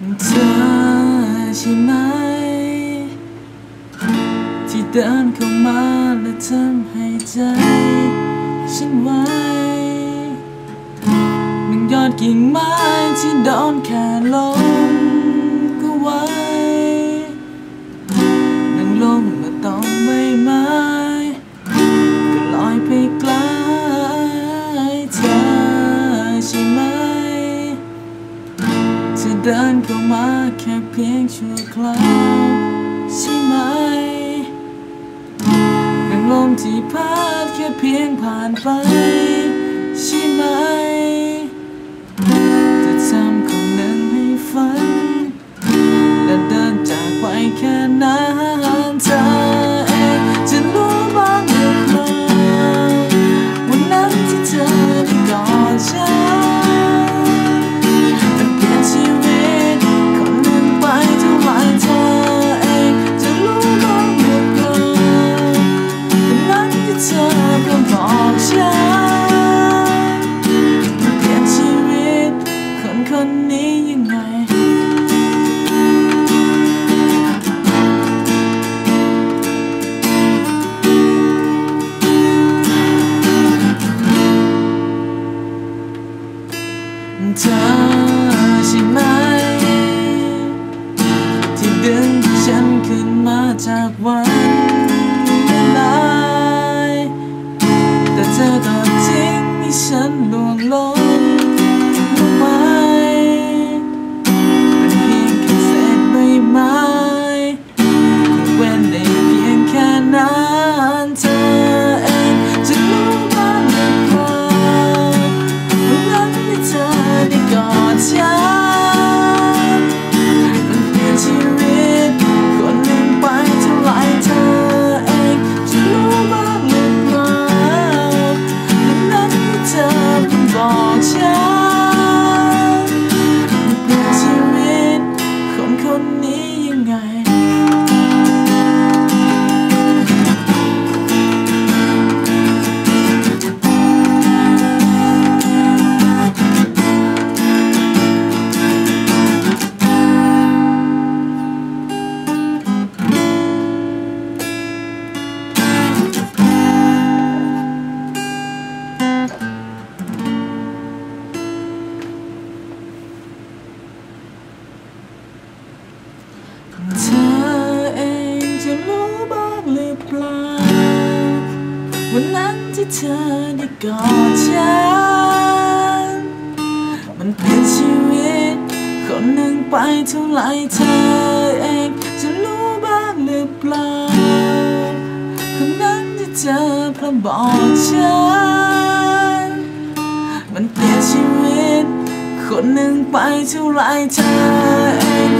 เธอใช่ไหม ที่เดินเข้ามาและทำให้ใจ ฉันไว้มันยอดกิ่งไม้ที่โดนแค่ลมก็ไว้ เดินเข้ามาแค่เพียงชั่วคราวใช่ไหมดังลมที่พัดแค่เพียงผ่านไป เธอใช่ไหม ที่ดึงฉันขึ้นมาจากวันเวลาแต่เธอก็ทิ้งให้ฉันล่วงลงล เธอเองจะรู้บ้างหรือเปล่า วันนั้นที่เธอได้กอดฉัน มันเปลี่ยนชีวิต คนหนึ่งไปเท่าไรเธอเองจะรู้บ้างหรือเปล่า คนนั้นที่เธอพร่ำบอกฉัน มันเปลี่ยนชีวิต คนหนึ่งไปเท่าไรเธอเอง